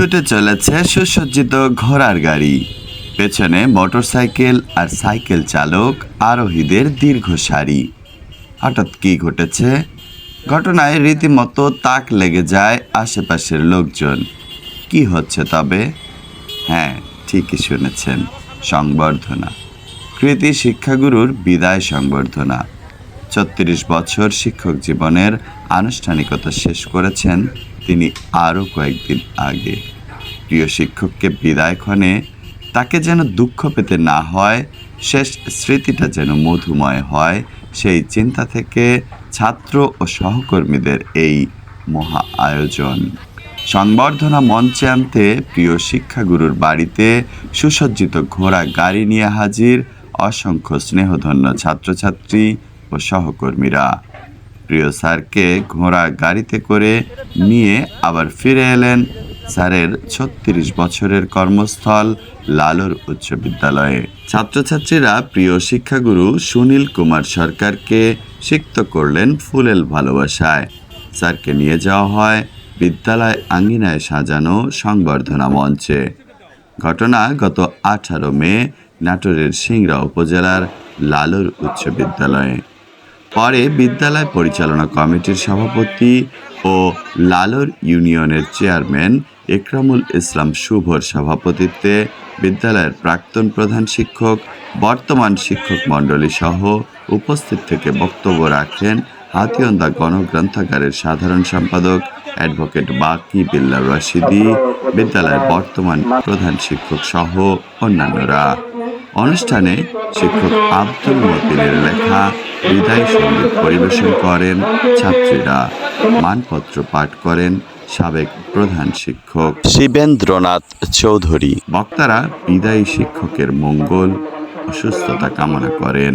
ছুটে চলেছে সুসজ্জিত ঘোড়ার গাড়ি। পেছনে মোটরসাইকেল আর সাইকেল চালক, আরোহীদের দীর্ঘ সারি। হঠাৎ কী ঘটেছে? ঘটনায় রীতিমতো তাক লেগে যায় আশেপাশের লোকজন। কি হচ্ছে তবে? হ্যাঁ ঠিকই শুনেছেন, সংবর্ধনা। কৃতি শিক্ষাগুরুর বিদায় সংবর্ধনা। ছত্রিশ বছর শিক্ষক জীবনের আনুষ্ঠানিকতা শেষ করেছেন তিনি আরও কয়েকদিন আগে। প্রিয় শিক্ষককে বিদায় ক্ষণে তাকে যেন দুঃখ পেতে না হয়, শেষ স্মৃতিটা যেন মধুময় হয়, সেই চিন্তা থেকে ছাত্র ও সহকর্মীদের এই মহা আয়োজন। সংবর্ধনা মঞ্চে আনতে প্রিয় শিক্ষাগুরুর বাড়িতে সুসজ্জিত ঘোড়া গাড়ি নিয়ে হাজির অসংখ্য স্নেহধন্য ছাত্রছাত্রী ও সহকর্মীরা। প্রিয় স্যারকে ঘোড়া গাড়িতে করে নিয়ে আবার ফিরে এলেন স্যারের ছত্রিশ বছরের কর্মস্থল লালুর উচ্চ বিদ্যালয়ে। ছাত্রছাত্রীরা প্রিয় শিক্ষাগুরু সুনীল কুমার সরকারকে সিক্ত করলেন ফুলেল ভালোবাসায়। স্যারকে নিয়ে যাওয়া হয় বিদ্যালয় আঙ্গিনায় সাজানো সংবর্ধনা মঞ্চে। ঘটনা গত আঠারো মে নাটোরের সিংড়া উপজেলার লালুর উচ্চ বিদ্যালয়ে। পরে বিদ্যালয় পরিচালনা কমিটির সভাপতি ও লালুর ইউনিয়নের চেয়ারম্যান একরামুল ইসলাম শুভর সভাপতিত্বে বিদ্যালয়ের প্রাক্তন প্রধান শিক্ষক, বর্তমান শিক্ষক মণ্ডলী সহ উপস্থিত থেকে বক্তব্য রাখেন হাতিয়ন্দা গণগ্রন্থাগারের সাধারণ সম্পাদক অ্যাডভোকেট বাকি বিল্লা রশিদি, বিদ্যালয়ের বর্তমান প্রধান শিক্ষক সহ অন্যান্যরা। অনুষ্ঠানে শিক্ষক আব্দুল মতিনের লেখা বিদায় সংগীত পরিবেশন করেন ছাত্রীরা। মানপত্র পাঠ করেন সাবেক প্রধান শিক্ষক। শিবেন্দ্রনাথ চৌধুরী। বক্তারা বিদায়ী শিক্ষকের মঙ্গল অসুস্থতা সুস্থতা কামনা করেন।